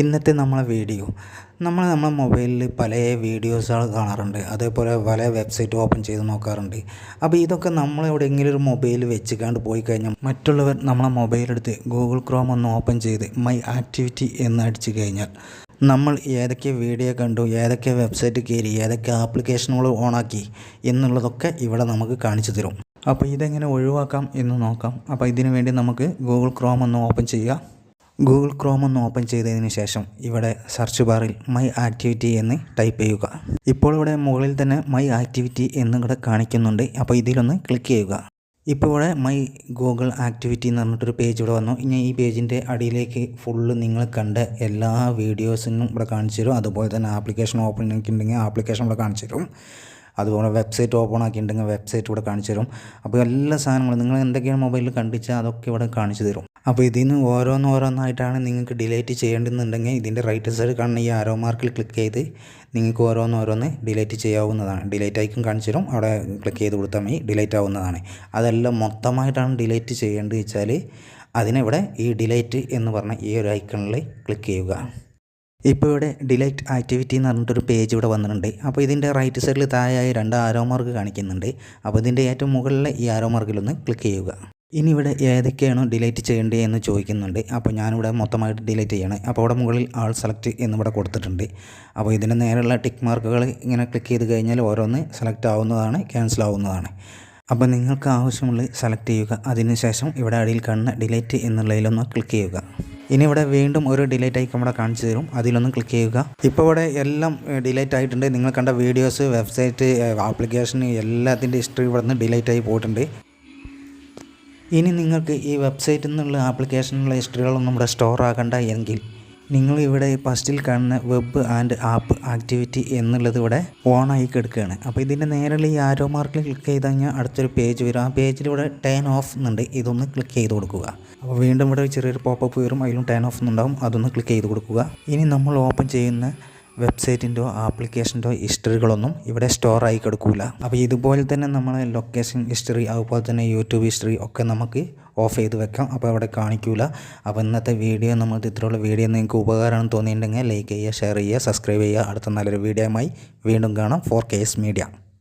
ഇന്നത്തെ നമ്മളെ വീഡിയോ. നമ്മൾ നമ്മളെ മൊബൈലിൽ പല വീഡിയോസുകൾ കാണാറുണ്ട്. അതേപോലെ പല വെബ്സൈറ്റ് ഓപ്പൺ ചെയ്ത് നോക്കാറുണ്ട്. അപ്പോൾ ഇതൊക്കെ നമ്മൾ എവിടെയെങ്കിലും ഒരു മൊബൈൽ വെച്ച് കണ്ട് പോയി കഴിഞ്ഞാൽ മറ്റുള്ളവർ നമ്മളെ മൊബൈലെടുത്ത് ഗൂഗിൾ ക്രോം ഒന്ന് ഓപ്പൺ ചെയ്ത് മൈ ആക്ടിവിറ്റി എന്ന് അടിച്ച് കഴിഞ്ഞാൽ നമ്മൾ ഏതൊക്കെ വീഡിയോ കണ്ടു ഏതൊക്കെ വെബ്സൈറ്റ് കയറി ഏതൊക്കെ ആപ്ലിക്കേഷനുകൾ ഓണാക്കി എന്നുള്ളതൊക്കെ ഇവിടെ നമുക്ക് കാണിച്ചു തരും. അപ്പോൾ ഇതെങ്ങനെ ഒഴിവാക്കാം എന്ന് നോക്കാം. അപ്പോൾ ഇതിനു വേണ്ടി നമുക്ക് ഗൂഗിൾ ക്രോം ഒന്ന് ഓപ്പൺ ചെയ്യുക. ഗൂഗിൾ ക്രോം ഒന്ന് ഓപ്പൺ ചെയ്തതിന് ശേഷം ഇവിടെ സെർച്ച് ബാറിൽ മൈ ആക്ടിവിറ്റി എന്ന് ടൈപ്പ് ചെയ്യുക. ഇപ്പോൾ ഇവിടെ മുകളിൽ തന്നെ മൈ ആക്ടിവിറ്റി എന്നും കൂടെ കാണിക്കുന്നുണ്ട്. അപ്പോൾ ഇതിലൊന്ന് ക്ലിക്ക് ചെയ്യുക. ഇപ്പോൾ ഇവിടെ മൈ ഗൂഗിൾ ആക്ടിവിറ്റി എന്ന് പറഞ്ഞിട്ടൊരു പേജ് ഇവിടെ വന്നു. ഇനി ഈ പേജിന്റെ അടിയിലേക്ക് ഫുള്ള് നിങ്ങൾ കണ്ട എല്ലാ വീഡിയോസിനും ഇവിടെ കാണിച്ചു തരും അതുപോലെ തന്നെ ആപ്ലിക്കേഷൻ ഓപ്പൺ ഉണ്ടെങ്കിൽ ആപ്ലിക്കേഷൻ ഇവിടെ കാണിച്ചു തരും അതുപോലെ വെബ്സൈറ്റ് ഓപ്പൺ ആക്കിയിട്ടുണ്ടെങ്കിൽ വെബ്സൈറ്റ് ഇവിടെ കാണിച്ചു തരും. അപ്പോൾ എല്ലാ സാധനങ്ങളും നിങ്ങൾ എന്തൊക്കെയാണ് മൊബൈലിൽ കണ്ടിച്ചാൽ അതൊക്കെ ഇവിടെ കാണിച്ചു തരും. അപ്പോൾ ഇതിൽ നിന്ന് ഓരോന്നോരോന്നായിട്ടാണ് നിങ്ങൾക്ക് ഡിലേറ്റ് ചെയ്യേണ്ടതെന്നുണ്ടെങ്കിൽ ഇതിന്റെ റൈറ്റ് സൈഡ് കാണുന്ന ഈ ആരോ മാർക്കിൽ ക്ലിക്ക് ചെയ്ത് നിങ്ങൾക്ക് ഓരോന്നോരോന്ന് ഡിലേറ്റ് ചെയ്യാവുന്നതാണ്. ഡിലേറ്റ് ഐക്കൺ കാണിച്ചു തരും. അവിടെ ക്ലിക്ക് ചെയ്ത് കൊടുത്താൽ മതി. ഡിലേറ്റ് ആവുന്നതാണ്. അതെല്ലാം മൊത്തമായിട്ടാണ് ഡിലേറ്റ് ചെയ്യേണ്ടത് വെച്ചാൽ അതിനിവിടെ ഈ ഡിലേറ്റ് എന്ന് പറഞ്ഞ ഈ ഒരു ഐക്കണിൽ ക്ലിക്ക് ചെയ്യുക. ഇപ്പോൾ ഇവിടെ ഡിലൈറ്റ് ആക്ടിവിറ്റി എന്ന് പറഞ്ഞിട്ടൊരു പേജ് ഇവിടെ വന്നിട്ടുണ്ട്. അപ്പോൾ ഇതിന്റെ റൈറ്റ് സൈഡിൽ താഴെയായി രണ്ട് ആരോ മാർക്ക് കാണിക്കുന്നുണ്ട്. അപ്പോൾ ഇതിന്റെ ഏറ്റവും മുകളിലെ ഈ ആരോ മാർക്കിലൊന്ന് ക്ലിക്ക് ചെയ്യുക. ഇനി ഇവിടെ ഏതൊക്കെയാണോ ഡിലൈറ്റ് ചെയ്യേണ്ടത് എന്ന് ചോദിക്കുന്നുണ്ട്. അപ്പോൾ ഞാനിവിടെ മൊത്തമായിട്ട് ഡിലൈറ്റ് ചെയ്യണം. അപ്പോൾ അവിടെ മുകളിൽ ആൾ സെലക്ട് എന്നിവിടെ കൊടുത്തിട്ടുണ്ട്. അപ്പോൾ ഇതിന്റെ നേരെയുള്ള ടിക്ക് മാർക്കുകൾ ഇങ്ങനെ ക്ലിക്ക് ചെയ്ത് കഴിഞ്ഞാൽ ഓരോന്ന് സെലക്ട് ആവുന്നതാണ് ക്യാൻസൽ ആവുന്നതാണ്. അപ്പോൾ നിങ്ങൾക്ക് ആവശ്യമുള്ളത് സെലക്ട് ചെയ്യുക. അതിനുശേഷം ഇവിടെ അടിയിൽ കാണുന്ന ഡിലൈറ്റ് എന്നുള്ളതിലൊന്ന് ക്ലിക്ക് ചെയ്യുക. ഇനി ഇവിടെ വീണ്ടും ഒരു ഡിലൈറ്റ് ഐക്കൺ ഇവിടെ കാണിച്ചു തരും. അതിലൊന്ന് ക്ലിക്ക് ചെയ്യുക. ഇപ്പോൾ ഇവിടെ എല്ലാം ഡിലൈറ്റ് ആയിട്ടുണ്ട്. നിങ്ങൾ കണ്ട വീഡിയോസ് വെബ്സൈറ്റ് ആപ്ലിക്കേഷൻ എല്ലാത്തിന്റെ ഹിസ്റ്ററി ഇവിടെ നിന്ന് ഡിലൈറ്റ് ആയി പോയിട്ടുണ്ട്. ഇനി നിങ്ങൾക്ക് ഈ വെബ്സൈറ്റിൽ നിന്നുള്ള ആപ്ലിക്കേഷനുള്ള ഹിസ്റ്ററികളൊന്നും ഇവിടെ സ്റ്റോർ ആകണ്ട എങ്കിൽ നിങ്ങൾ ഇവിടെ ഫസ്റ്റിൽ കാണുന്ന വെബ് ആൻഡ് ആപ്പ് ആക്ടിവിറ്റി എന്നുള്ളത് ഇവിടെ ആയി കിടക്കുകയാണ്. അപ്പോൾ ഇതിന്റെ നേരെയുള്ള ഈ ആരോ മാർക്കിൽ ക്ലിക്ക് ചെയ്ത് കഴിഞ്ഞാൽ അടുത്തൊരു പേജ് വരും. ആ പേജിൽ ഇവിടെ ടേൺ ഓഫ് എന്നുണ്ട്. ഇതൊന്ന് ക്ലിക്ക് ചെയ്ത് കൊടുക്കുക. അപ്പോൾ വീണ്ടും ഇവിടെ ചെറിയൊരു പോപ്പപ്പ് വരും. അതിലും ടേൺ ഓഫ് എന്നുണ്ടാവും. അതൊന്ന് ക്ലിക്ക് ചെയ്ത് കൊടുക്കുക. ഇനി നമ്മൾ ഓപ്പൺ ചെയ്യുന്ന വെബ്സൈറ്റിന്റെയോ ആപ്ലിക്കേഷന്റെയോ ഹിസ്റ്ററികളൊന്നും ഇവിടെ സ്റ്റോർ ആയി കിടക്കില്ല അപ്പോൾ ഇതുപോലെ തന്നെ നമ്മൾ ലൊക്കേഷൻ ഹിസ്റ്ററി അതുപോലെ തന്നെ യൂട്യൂബ് ഹിസ്റ്ററി ഒക്കെ നമുക്ക് ഓഫ് ചെയ്ത് വെക്കാം. അപ്പോൾ അവിടെ കാണിക്കില്ല അപ്പോൾ ഇന്നത്തെ വീഡിയോ നമ്മൾ ഇത്രയുള്ള വീഡിയോ നിങ്ങൾക്ക് ഉപകാരമാണെന്ന് തോന്നിയിട്ടുണ്ടെങ്കിൽ ലൈക്ക് ചെയ്യുക ഷെയർ ചെയ്യുക സബ്സ്ക്രൈബ് ചെയ്യുക. അടുത്ത നല്ലൊരു വീഡിയോയുമായി വീണ്ടും കാണാം. Four K media.